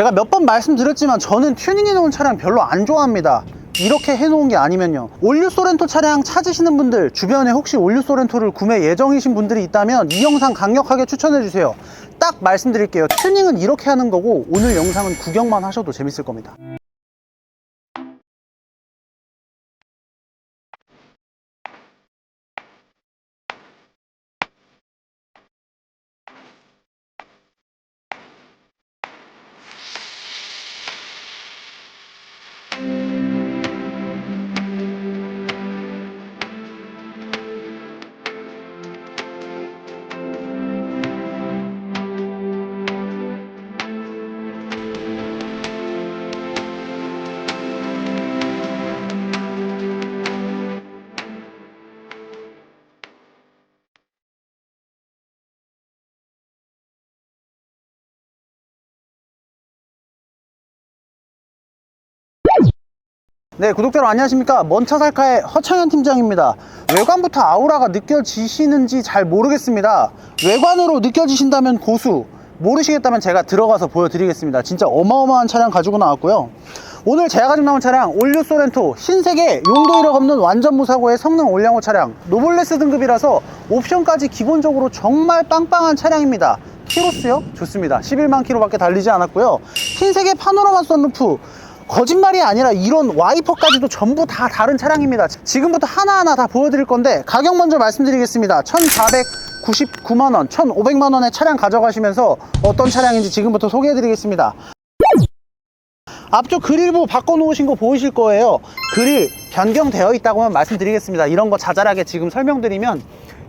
제가 몇 번 말씀드렸지만 저는 튜닝해 놓은 차량 별로 안 좋아합니다. 이렇게 해놓은 게 아니면요. 올류 소렌토 차량 찾으시는 분들, 주변에 혹시 올류 소렌토를 구매 예정이신 분들이 있다면 이 영상 강력하게 추천해 주세요. 딱 말씀드릴게요. 튜닝은 이렇게 하는 거고 오늘 영상은 구경만 하셔도 재밌을 겁니다. 네, 구독자 여러분 안녕하십니까. 먼차 살카의 허창현 팀장입니다. 외관부터 아우라가 느껴지시는지 잘 모르겠습니다. 외관으로 느껴지신다면 고수, 모르시겠다면 제가 들어가서 보여드리겠습니다. 진짜 어마어마한 차량 가지고 나왔고요. 오늘 제가 가지고 나온 차량 올류 소렌토 신세계 용도 1억 없는 완전 무사고의 성능 올량호 차량 노블레스 등급이라서 옵션까지 기본적으로 정말 빵빵한 차량입니다. 키로수요? 좋습니다. 11만 킬로밖에 달리지 않았고요. 흰색의 파노라마 썬루프 거짓말이 아니라 이런 와이퍼까지도 전부 다 다른 차량입니다. 지금부터 하나하나 다 보여드릴 건데 가격 먼저 말씀드리겠습니다. 1,499만원, 1,500만원의 차량 가져가시면서 어떤 차량인지 지금부터 소개해드리겠습니다. 앞쪽 그릴부 바꿔놓으신 거 보이실 거예요. 그릴 변경되어 있다고만 말씀드리겠습니다. 이런 거 자잘하게 지금 설명드리면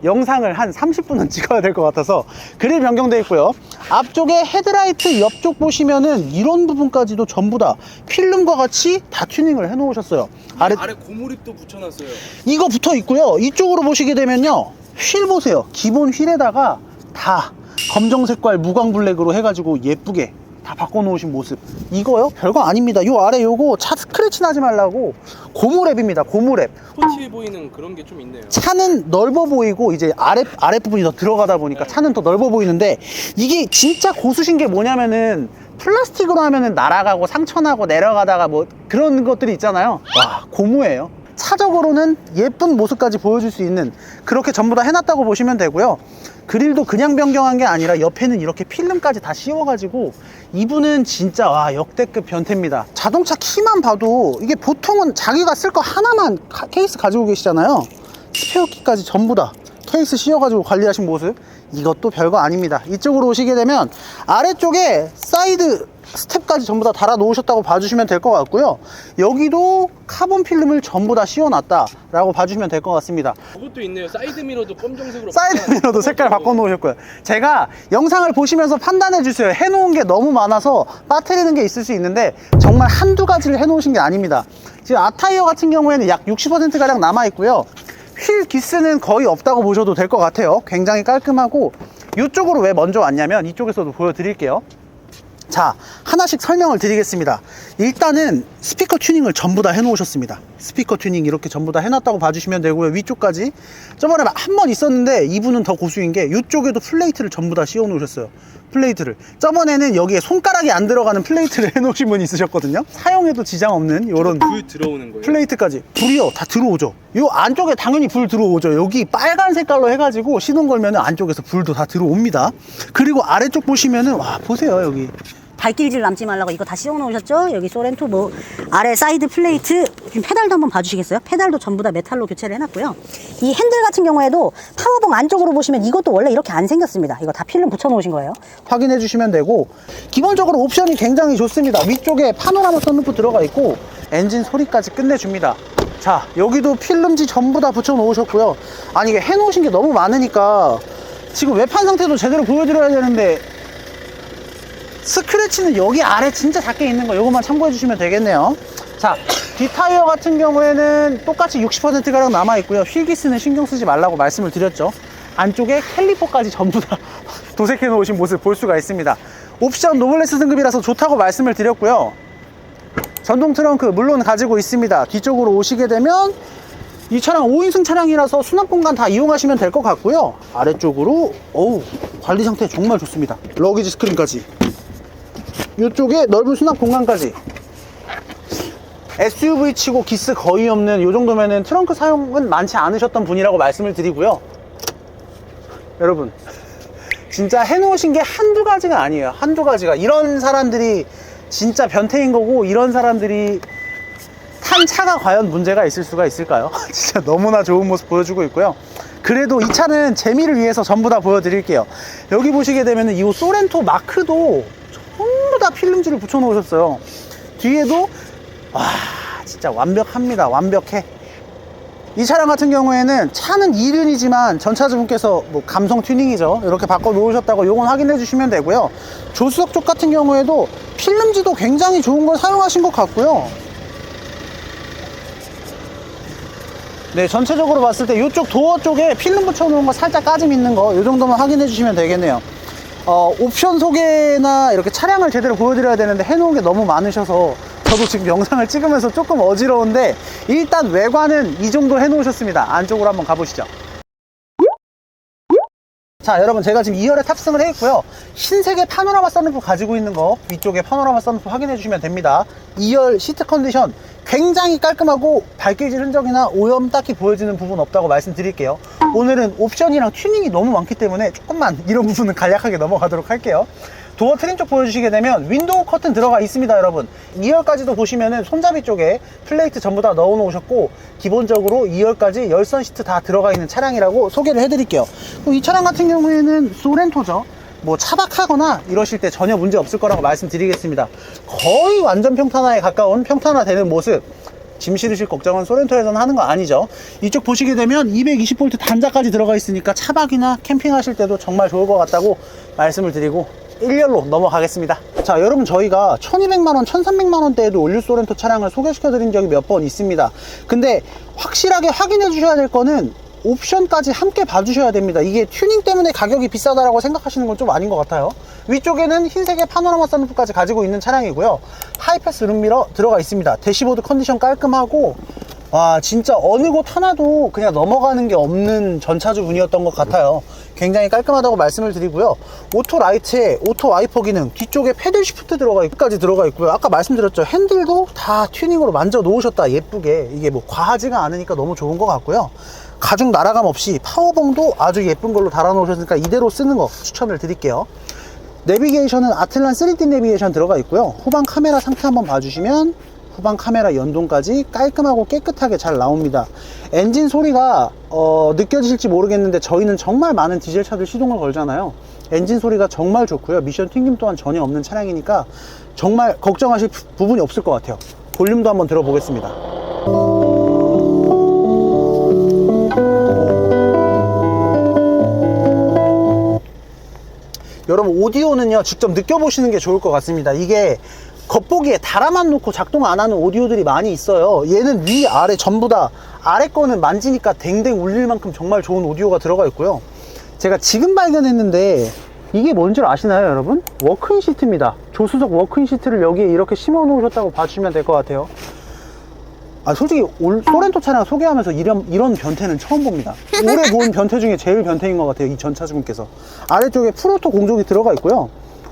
영상을 한 30분은 찍어야 될 것 같아서 그릴 변경되어 있고요. 앞쪽에 헤드라이트 옆쪽 보시면은 이런 부분까지도 전부 다 필름과 같이 다 튜닝을 해 놓으셨어요. 아래 아래 고무립도 붙여놨어요. 이거 붙어 있고요. 이쪽으로 보시게 되면요. 휠 보세요. 기본 휠에다가 다 검정 색깔 무광 블랙으로 해가지고 예쁘게 다 바꿔놓으신 모습. 이거요? 별거 아닙니다. 요 아래 요거 차 스크래치 나지 말라고 고무랩입니다. 고무랩. 스포티해 보이는 그런 게 좀 있네요. 차는 넓어 보이고 이제 아래 아래 부분이 더 들어가다 보니까 차는 더 넓어 보이는데 이게 진짜 고수신 게 뭐냐면은 플라스틱으로 하면은 날아가고 상처나고 내려가다가 뭐 그런 것들이 있잖아요. 와 고무예요. 차적으로는 예쁜 모습까지 보여줄 수 있는 그렇게 전부 다 해놨다고 보시면 되고요. 그릴도 그냥 변경한 게 아니라 옆에는 이렇게 필름까지 다 씌워가지고 이분은 진짜 와 역대급 변태입니다. 자동차 키만 봐도 이게 보통은 자기가 쓸 거 하나만 카- 케이스 가지고 계시잖아요. 스페어 키까지 전부 다 케이스 씌워가지고 관리하신 모습 이것도 별거 아닙니다 이쪽으로 오시게 되면 아래쪽에 사이드 스텝까지 전부 다 달아 놓으셨다고 봐주시면 될 것 같고요 여기도 카본 필름을 전부 다 씌워놨다 라고 봐주시면 될 것 같습니다 그것도 있네요. 사이드 미러도 검정색으로. 사이드 미러도 색깔 바꿔 놓으셨고요. 제가 영상을 보시면서 판단해 주세요. 해놓은 게 너무 많아서 빠뜨리는 게 있을 수 있는데 정말 한두 가지를 해놓으신 게 아닙니다. 지금 아타이어 같은 경우에는 약 60%가량 남아 있고요. 휠 기스는 거의 없다고 보셔도 될 것 같아요. 굉장히 깔끔하고 이쪽으로 왜 먼저 왔냐면 이쪽에서도 보여드릴게요. 자, 하나씩 설명을 드리겠습니다. 일단은 스피커 튜닝을 전부 다 해놓으셨습니다. 스피커 튜닝 이렇게 전부 다 해놨다고 봐주시면 되고요. 위쪽까지. 저번에 한 번 있었는데 이분은 더 고수인 게 이쪽에도 플레이트를 전부 다 씌워 놓으셨어요. 플레이트를. 저번에는 여기에 손가락이 안 들어가는 플레이트를 해놓으신 분이 있으셨거든요. 사용해도 지장 없는 이런 불 들어오는 거예요. 플레이트까지 불이요 다 들어오죠 요 안쪽에 당연히 불 들어오죠 여기 빨간 색깔로 해가지고 시동 걸면 안쪽에서 불도 다 들어옵니다 그리고 아래쪽 보시면은 와 보세요 여기 발길질 남지 말라고 이거 다 씌워 놓으셨죠? 여기 소렌토 뭐 아래 사이드 플레이트 지금 페달도 한번 봐주시겠어요? 페달도 전부 다 메탈로 교체를 해놨고요. 이 핸들 같은 경우에도 파워봉 안쪽으로 보시면 이것도 원래 이렇게 안 생겼습니다. 이거 다 필름 붙여 놓으신 거예요. 확인해 주시면 되고 기본적으로 옵션이 굉장히 좋습니다 위쪽에 파노라마 선루프 들어가 있고 엔진 소리까지 끝내줍니다 자 여기도 필름지 전부 다 붙여 놓으셨고요 아니 이게 해 놓으신 게 너무 많으니까 지금 외판 상태도 제대로 보여드려야 되는데 스크래치는 여기 아래 진짜 작게 있는 거 이것만 참고해 주시면 되겠네요. 자 뒷타이어 같은 경우에는 똑같이 60%가량 남아 있고요. 휠기스는 신경 쓰지 말라고 말씀을 드렸죠. 안쪽에 캘리퍼까지 전부 다 도색해 놓으신 모습 볼 수가 있습니다. 옵션 노블레스 등급이라서 좋다고 말씀을 드렸고요. 전동 트렁크 물론 가지고 있습니다. 뒤쪽으로 오시게 되면 이 차량 5인승 차량이라서 수납 공간 다 이용하시면 될 것 같고요. 아래쪽으로 어우 관리 상태 정말 좋습니다. 러기지 스크린까지 이쪽에 넓은 수납 공간까지 SUV 치고 기스 거의 없는 이 정도면은 트렁크 사용은 많지 않으셨던 분이라고 말씀을 드리고요. 여러분, 진짜 해놓으신 게 한두 가지가 아니에요. 한두 가지가. 이런 사람들이 진짜 변태인 거고, 이런 사람들이 탄 차가 과연 문제가 있을 수가 있을까요? 진짜 너무나 좋은 모습 보여주고 있고요. 그래도 이 차는 재미를 위해서 전부 다 보여드릴게요. 여기 보시게 되면 이 소렌토 마크도 다 필름지를 붙여 놓으셨어요. 뒤에도 와 진짜 완벽합니다. 완벽해. 이 차량 같은 경우에는 차는 2륜이지만 전차주분께서 뭐 감성 튜닝이죠. 이렇게 바꿔 놓으셨다고 요건 확인해 주시면 되고요. 조수석 쪽 같은 경우에도 필름지도 굉장히 좋은 걸 사용하신 것 같고요. 네, 전체적으로 봤을 때 이쪽 도어 쪽에 필름 붙여 놓은 거 살짝 까짐 있는 거, 이 정도만 확인해 주시면 되겠네요. 어, 옵션 소개나 이렇게 차량을 제대로 보여드려야 되는데 해놓은 게 너무 많으셔서 저도 지금 영상을 찍으면서 조금 어지러운데 일단 외관은 이 정도 해놓으셨습니다. 안쪽으로 한번 가보시죠. 자 여러분 제가 지금 2열에 탑승을 해 있고요 흰색의 파노라마 썬루프 가지고 있는 거 위쪽에 파노라마 썬루프 확인해 주시면 됩니다 2열 시트 컨디션 굉장히 깔끔하고 밝게질 흔적이나 오염 딱히 보여지는 부분 없다고 말씀드릴게요. 오늘은 옵션이랑 튜닝이 너무 많기 때문에 조금만 이런 부분은 간략하게 넘어가도록 할게요. 도어 트림 쪽 보여주시게 되면 윈도우 커튼 들어가 있습니다 여러분. 2열까지도 보시면은 손잡이 쪽에 플레이트 전부 다 넣어 놓으셨고 기본적으로 2열까지 열선 시트 다 들어가 있는 차량이라고 소개를 해 드릴게요. 그리고 이 차량 같은 경우에는 소렌토죠 뭐 차박하거나 이러실 때 전혀 문제 없을 거라고 말씀드리겠습니다. 거의 완전 평탄화에 가까운 평탄화 되는 모습. 짐 실으실 걱정은 소렌토에서는 하는 거 아니죠. 이쪽 보시게 되면 220V 단자까지 들어가 있으니까 차박이나 캠핑하실 때도 정말 좋을 것 같다고 말씀을 드리고 1열로 넘어가겠습니다. 자 여러분 저희가 1200만원 1300만원대에도 올류 소렌토 차량을 소개시켜 드린 적이 몇 번 있습니다. 근데 확실하게 확인해 주셔야 될 거는 옵션까지 함께 봐주셔야 됩니다. 이게 튜닝 때문에 가격이 비싸다라고 생각하시는 건 좀 아닌 것 같아요. 위쪽에는 흰색의 파노라마 선루프까지 가지고 있는 차량이고요. 하이패스 룸미러 들어가 있습니다. 대시보드 컨디션 깔끔하고 와 진짜 어느 곳 하나도 그냥 넘어가는 게 없는 전차주 분이었던 것 같아요. 굉장히 깔끔하다고 말씀을 드리고요. 오토 라이트에 오토 와이퍼 기능 뒤쪽에 패들 시프트 들어가 있까지 들어가 있고요. 아까 말씀드렸죠. 핸들도 다 튜닝으로 만져 놓으셨다. 예쁘게. 이게 뭐 과하지가 않으니까 너무 좋은 것 같고요 가죽 날아감 없이 파워봉도 아주 예쁜 걸로 달아 놓으셨으니까 이대로 쓰는 거 추천을 드릴게요. 내비게이션은 아틀란 3D 내비게이션 들어가 있고요. 후방 카메라 상태 한번 봐주시면 후방 카메라 연동까지 깔끔하고 깨끗하게 잘 나옵니다. 엔진 소리가 어, 느껴지실지 모르겠는데 저희는 정말 많은 디젤 차들 시동을 걸잖아요. 엔진 소리가 정말 좋고요. 미션 튕김 또한 전혀 없는 차량이니까 정말 걱정하실 부- 부분이 없을 것 같아요. 볼륨도 한번 들어보겠습니다 여러분 오디오는요 직접 느껴보시는 게 좋을 것 같습니다. 이게 겉보기에 달아만 놓고 작동 안 하는 오디오들이 많이 있어요. 얘는 위 아래 전부 다 아래 거는 만지니까 댕댕 울릴 만큼 정말 좋은 오디오가 들어가 있고요. 제가 지금 발견했는데 이게 뭔 줄 아시나요 여러분? 워크인 시트입니다. 조수석 워크인 시트를 여기에 이렇게 심어 놓으셨다고 봐주시면 될 것 같아요 아 솔직히 올 소렌토 차량 소개하면서 이런 이런 변태는 처음 봅니다. 올해 본 변태 중에 제일 변태인 것 같아요. 이 전 차주분께서 아래쪽에 풀오토 공조기 들어가 있고요.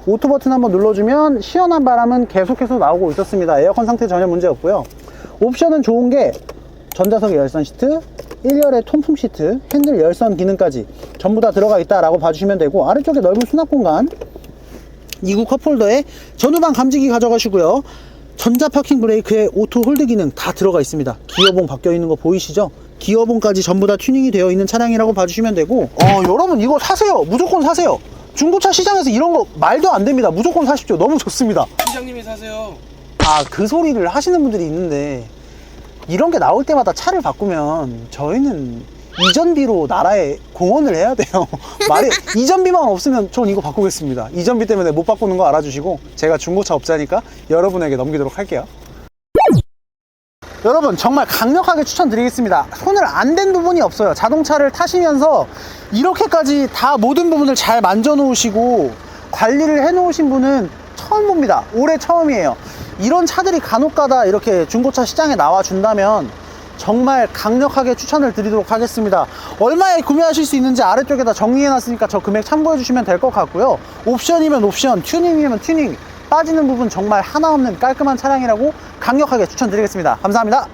오토 버튼 한번 눌러주면 시원한 바람은 계속해서 나오고 있었습니다. 에어컨 상태 전혀 문제 없고요. 옵션은 좋은 게 전자석 열선 시트, 1열의 통풍 시트, 핸들 열선 기능까지 전부 다 들어가 있다라고 봐주시면 되고 아래쪽에 넓은 수납 공간 2구 컵홀더에 전후방 감지기 가져가시고요. 전자 파킹 브레이크에 오토 홀드 기능 다 들어가 있습니다. 기어봉 바뀌어 있는 거 보이시죠? 기어봉까지 전부 다 튜닝이 되어 있는 차량이라고 봐주시면 되고 어 여러분 이거 사세요 무조건 사세요 중고차 시장에서 이런 거 말도 안 됩니다 무조건 사십시오 너무 좋습니다 팀장님이 사세요. 아 그 소리를 하시는 분들이 있는데 이런 게 나올 때마다 차를 바꾸면 저희는 이전비로 나라에 공헌을 해야 돼요. 말이 이전비만 없으면 전 이거 바꾸겠습니다. 이전비 때문에 못 바꾸는 거 알아주시고 제가 중고차 업자니까 여러분에게 넘기도록 할게요. 여러분 정말 강력하게 추천드리겠습니다. 손을 안 댄 부분이 없어요. 자동차를 타시면서 이렇게까지 다 모든 부분을 잘 만져 놓으시고 관리를 해 놓으신 분은 처음 봅니다. 올해 처음이에요. 이런 차들이 간혹가다 이렇게 중고차 시장에 나와 준다면 정말 강력하게 추천을 드리도록 하겠습니다. 얼마에 구매하실 수 있는지 아래쪽에다 정리해놨으니까 저 금액 참고해 주시면 될 것 같고요. 옵션이면 옵션 튜닝이면 튜닝. 빠지는 부분 정말 하나 없는 깔끔한 차량이라고 강력하게 추천드리겠습니다. 감사합니다.